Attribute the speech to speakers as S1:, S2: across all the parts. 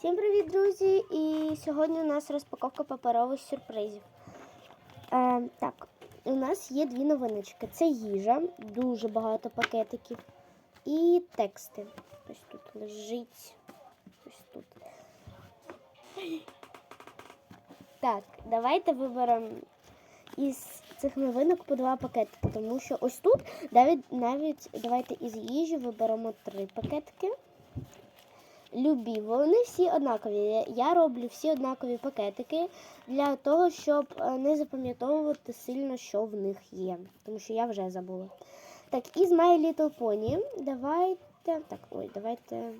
S1: Всім привіт, друзі! І сьогодні у нас розпаковка паперових сюрпризів. Е, так, у нас є дві новиночки. Це їжа, дуже багато пакетиків. І тексти. Ось тут лежить. Ось тут. Так, давайте виберемо із цих новинок по два пакетики, тому що ось тут навіть, навіть давайте із їжі виберемо три пакетики. Любі, вони всі однакові. Я роблю всі однакові пакетики для того, щоб е, не запам'ятовувати сильно, що в них є. Тому що я вже забула. Так, із My Little Pony. Давайте. Так, ой, давайте.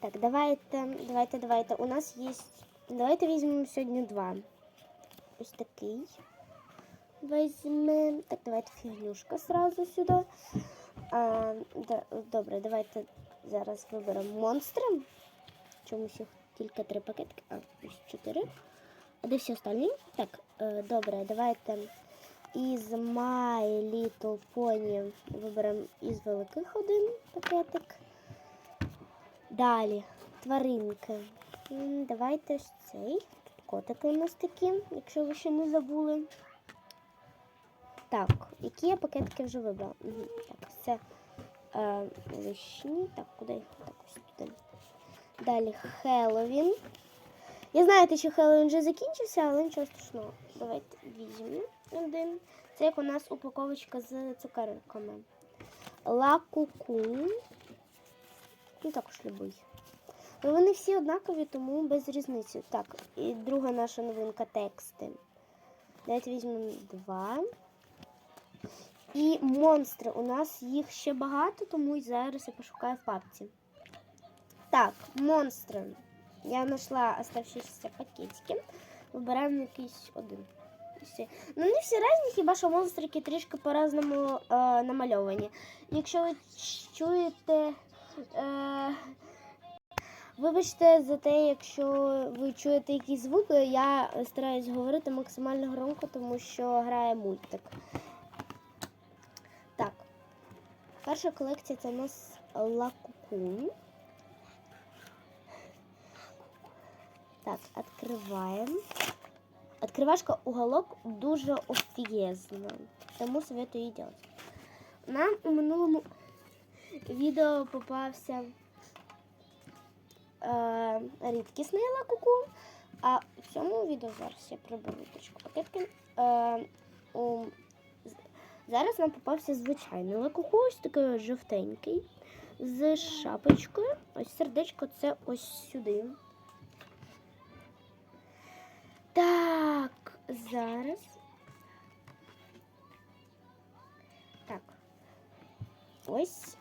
S1: Так, давайте, давайте, давайте. У нас є. Давайте візьмемо сьогодні два. Ось такий. Візьмемо. Так, давайте фігнюшка сразу сюди. А, да, добре, давайте зараз виберемо монстри. Чомусь їх тільки три пакетики, а чотири. А де всі останні? Так, е, добре, давайте із My Little Pony виберемо із великих один пакетик. Далі тваринки. Давайте ось цей. Тут котики у нас такі, якщо ви ще не забули. Так, які я пакетики вже вибрала? Так, це е, вишні. Так, куди? їх? Так, ось туди. Далі Хеллоуін. Я знаю, що Хеллоуін вже закінчився, але нічого страшного. Давайте візьмемо один. Це як у нас упаковочка з цукерками. Лакукун. Ну, також любий. Ну, вони всі однакові, тому без різниці. Так, і друга наша новинка тексти. Давайте візьмемо два. І монстри. У нас їх ще багато, тому і зараз я пошукаю в папці. Так, монстри. Я знайшла оставшіся пакетики. Вибираємо якийсь один. Ну, не всі різні, хіба що монстрики трішки по-разному е, намальовані. Якщо ви чуєте. Е, Вибачте за те, якщо ви чуєте якісь звуки, я стараюсь говорити максимально громко, тому що грає мультик. Перша колекція це у нас Лакукун. Так, открываем. Открывашка уголок дуже офігезна, тому советую її делать. Нам у минулому відео попався е, рідкісний лакуку, а в цьому відео зараз я приберу трішки пакетки. Е, у, зараз нам попався звичайний лакуку, такий жовтенький, з шапочкою. Ось сердечко це ось сюди. Так, зараз. Так. Ось.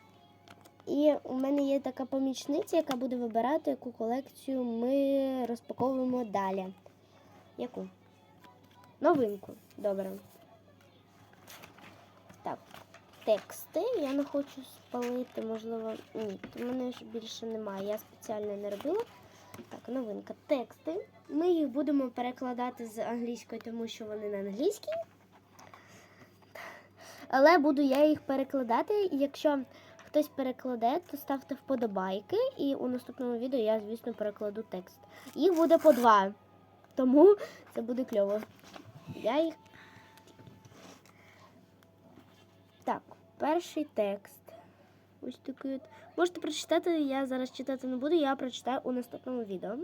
S1: І у мене є така помічниця, яка буде вибирати, яку колекцію ми розпаковуємо далі. Яку? Новинку. Добре. Так, тексти. Я не хочу спалити, можливо. Ні, у мене більше немає. Я спеціально не робила. Так, новинка. Тексти. Ми їх будемо перекладати з англійської, тому що вони на англійській. Але буду я їх перекладати. Якщо хтось перекладе, то ставте вподобайки. І у наступному відео я, звісно, перекладу текст. Їх буде по два. Тому це буде кльово. Я їх. перший текст. Ось такий от. Можете прочитати, я зараз читати не буду, я прочитаю у наступному відео.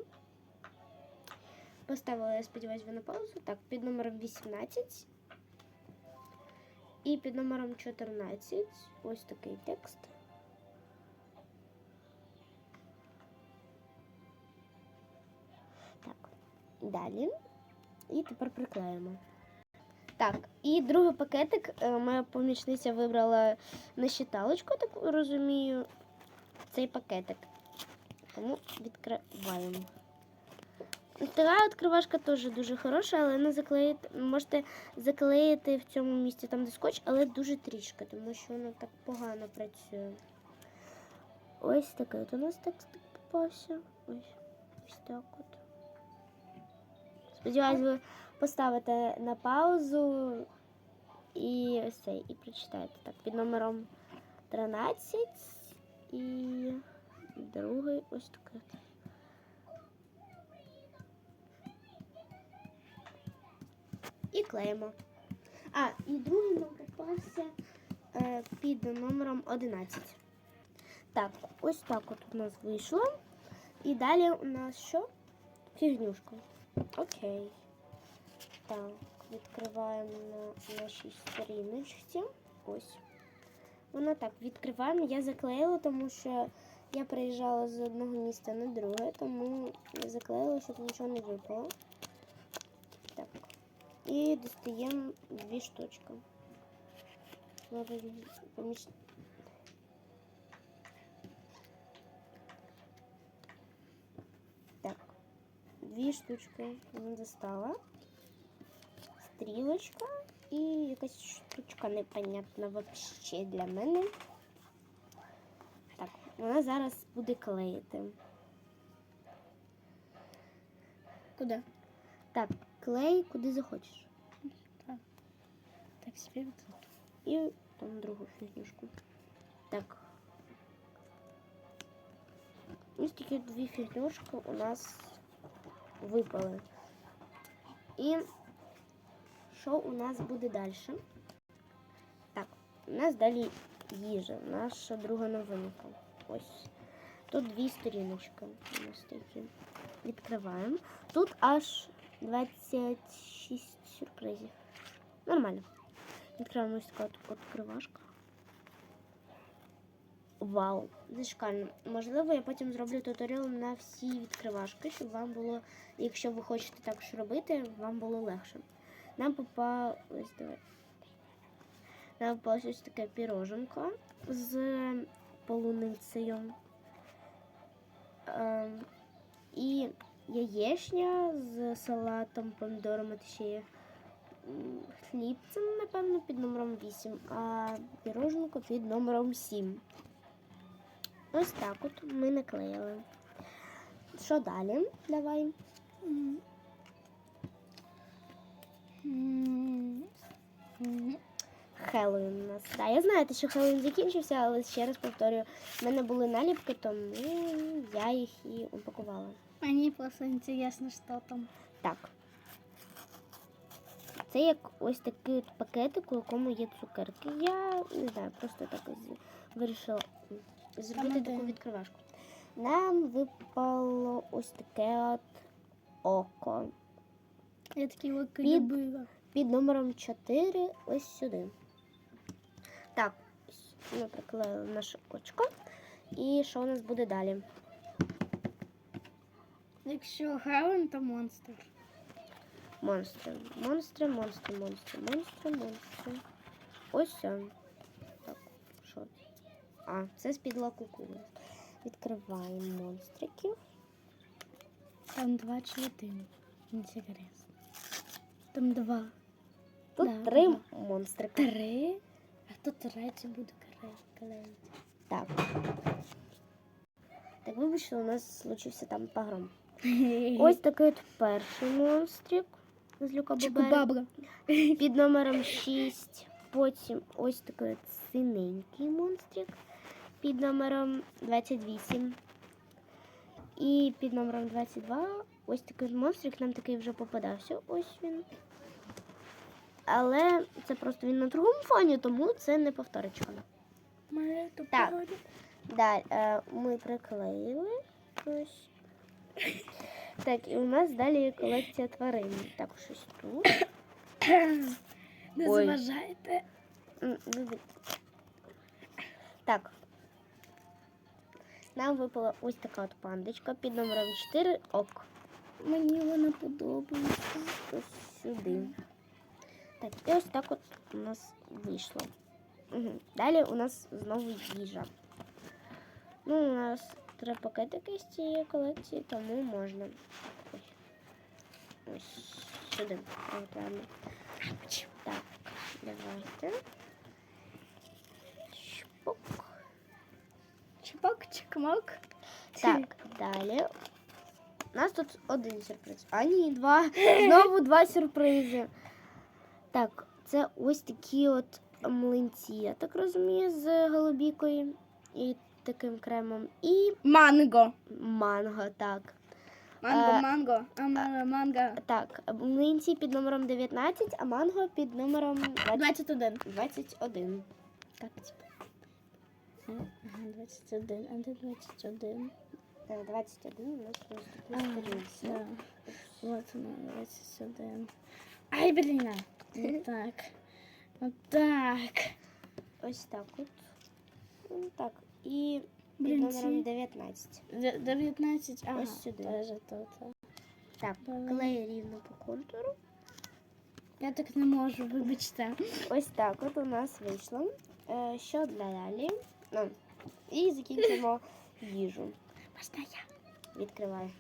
S1: Поставила, я сподіваюся, ви на паузу. Так, під номером 18. І під номером 14 ось такий текст. Так, далі. І тепер приклеїмо. Так, і другий пакетик е, моя помічниця вибрала на щиталочку, так розумію, цей пакетик. Тому відкриваємо. Така відкривашка теж дуже хороша, але не заклеїти. Можете заклеїти в цьому місці там де скотч, але дуже трішки, тому що воно так погано працює. Ось такий от у нас текст попався. Ось, ось так от. Сподіваюсь, ви поставите на паузу і ось цей, і прочитаєте. Так, під номером 13 і другий ось такий. І клеїмо. А, і другий нам попався е, під номером 11. Так, ось так от у нас вийшло. І далі у нас що? Фігнюшка. Окей. Так, відкриваємо на нашій сторіночці. Ось. Воно так, відкриваємо. Я заклеїла, тому що я приїжджала з одного міста на друге, тому я заклеїла, щоб нічого не випало. Так. І достаємо дві штучки. Так. Дві штучки вона достала. Стрілочка і якась штучка непонятна вообще для мене. Так, вона зараз буде клеїти.
S2: Куди?
S1: Так, клей куди захочеш.
S2: Так, себе вот тут.
S1: І там другу фігнюшку. Так. Ось такі дві фігнюшки у нас випали. І що у нас буде далі? Так, у нас далі їжа, наша друга новинка. Ось. Тут дві сторіночки у нас такі. Відкриваємо. Тут аж 26 сюрпризів. Нормально. Відкриваємо ось така відкривашка. Вау, зашкально. Можливо, я потім зроблю туторіал на всі відкривашки, щоб вам було, якщо ви хочете також робити, вам було легше. Нам попалось, давай. Нам попалось ось таке піроженко з полуницею. Ем, і яєчня з салатом, помідорами та ще хлібцем, напевно, під номером 8, а піроженко під номером 7. Ось так от ми наклеїли. Що далі? Давай. Хеллоуін у нас. Да, я знаю, що Хеллоуін закінчився, але ще раз повторюю, в мене були наліпки, тому я їх і упакувала.
S2: Мне просто интересно, что там.
S1: Так. Це як ось такий пакетик, у якому є цукерки. Я не знаю, просто так вирішила зробити
S2: Там
S1: таку відкривашку. Нам випало ось таке от око.
S2: Я вот
S1: Під- Під номером 4 ось сюди. Ми приклеїли наше очко. І що у нас буде далі?
S2: Якщо Хелен, то монстр.
S1: Монстри. Монстри, монстри, монстри, монстри, монстри. Ось. Так, що? А, це з-під лакуку. Відкриваємо монстриків.
S2: Там два чи один. Интересно. Там два.
S1: Тут
S2: Да,
S1: три
S2: два.
S1: монстрики.
S2: Три. А хто третій буде клеїти?
S1: Так. Так, вибачте, у нас случився там погром. Ось такий от перший монстрик з Люка Бобера. Під номером 6. Потім ось такий от синенький монстрик. Під номером 28. І під номером 22 ось такий монстрик, нам такий вже попадався. Ось він. Але це просто він на другому фоні, тому це не повторочка.
S2: Тут
S1: Так.
S2: порода.
S1: Далі е, ми приклеїли. Ось. Так, і у нас далі колекція тварин. Так, щось тут.
S2: Не
S1: Ой.
S2: зважайте.
S1: Так. Нам випала ось така от пандочка під номером 4 ок.
S2: Мені вона подобається.
S1: Ось сюди. Так, і ось так от у нас вийшло. Угу. Далі у нас знову їжа. Ну, у нас три пакетики з цієї колекції, тому можна. Ось, ось сюди. Правильно. Так, давайте. Шпок.
S2: Чпок, чекмок.
S1: Так, далі. У нас тут один сюрприз. А ні, два. Знову два сюрпризи. Так, це ось такі от млинці, я так розумію, з голубікою. І таким кремом. І
S2: Манго.
S1: манго, так.
S2: Манго,
S1: Е,
S2: манго. А манго, манго.
S1: Так, млинці під номером 19, а манго під номером 20
S2: 21.
S1: 21.
S2: Так. Ага, 21, а де 21?
S1: Е, 21 у нас сторінці.
S2: да. Вот она, 21. Ай, блин. Так. Вот так.
S1: Ось так от. Ну, Так, і під
S2: Блін,
S1: номером
S2: ці-
S1: 19.
S2: Д- 19. Ага,
S1: Ось сюди.
S2: Тоже тут.
S1: Так,
S2: Давай.
S1: клей рівно по контуру.
S2: Я так не можу, вибачте.
S1: Ось так от у нас вийшло. Е, Що для лялі? Ну, і закінчимо їжу.
S2: Можна я?
S1: Відкривай.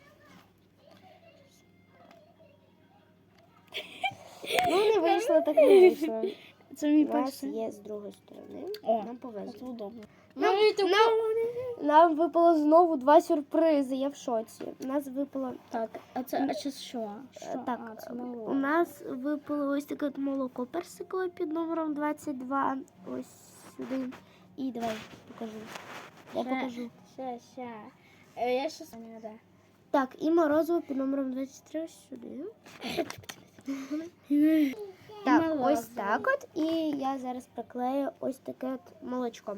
S1: Ну, не вийшло, так не вийшло.
S2: Це мій
S1: У
S2: перший.
S1: є з другої сторони.
S2: О,
S1: Нам повезло.
S2: Це удобно.
S1: Нам, нам, нам випало знову два сюрпризи. Я в шоці. У нас випало
S2: Так, а це а це що? Що?
S1: Так,
S2: а, це
S1: у
S2: молоко.
S1: нас випало ось таке от молоко персикове під номером 22. Ось сюди. І давай покажу. Я
S2: Ще.
S1: покажу.
S2: Ща, ща. Е, Я щас... Не.
S1: Так, і морозиво під номером 23 ось сюди. Так, ось так от. І я зараз приклею ось таке от молочко.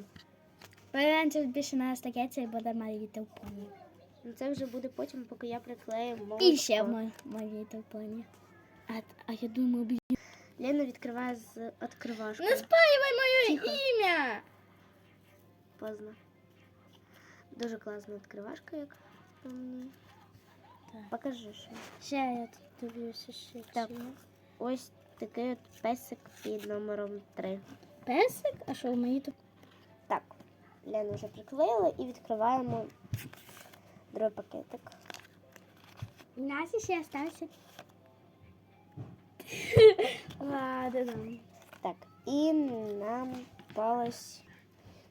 S2: Перегляньте більше на стакеті і буде мої телефоні.
S1: Ну, Це вже буде потім, поки я приклею молочко.
S2: І ще в мої, мої. А, а я думаю, б...
S1: Лена відкриває з відкривашкою.
S2: Не спалювай моє ім'я!
S1: Поздно. Дуже класна відкривашка, як мені. Покажи що.
S2: Ще я тут дивлюся ще.
S1: Так. Ось такий от песик під номером 3.
S2: Песик? А що в мої тут?
S1: Так, Лена вже приклеїла і відкриваємо другий пакетик.
S2: У нас ще залишився. Ладно.
S1: Так, і нам попалась.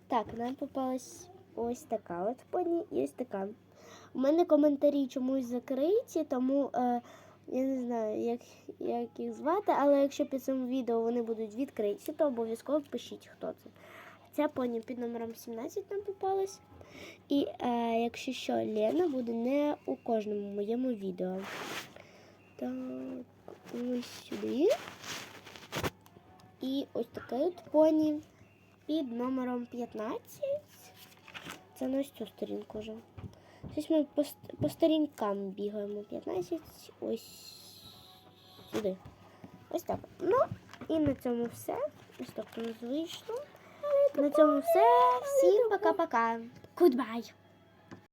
S1: Так, нам попалась ось така от поні і ось така. У мене коментарі чомусь закриті, тому е, я не знаю, як, як їх звати, але якщо під цим відео вони будуть відкриті, то обов'язково пишіть, хто це. Ця поні під номером 17 нам попалась. І е, якщо що, Лена буде не у кожному моєму відео. Так, ось сюди. І ось таке от поні під номером 15. Це на ось цю сторінку вже. Щось ми по, по сторінкам бігаємо. 15, ось сюди. Ось так. Ну, і на цьому все. Ось так у нас вийшло. На цьому все. Всім пока-пока.
S2: Goodbye.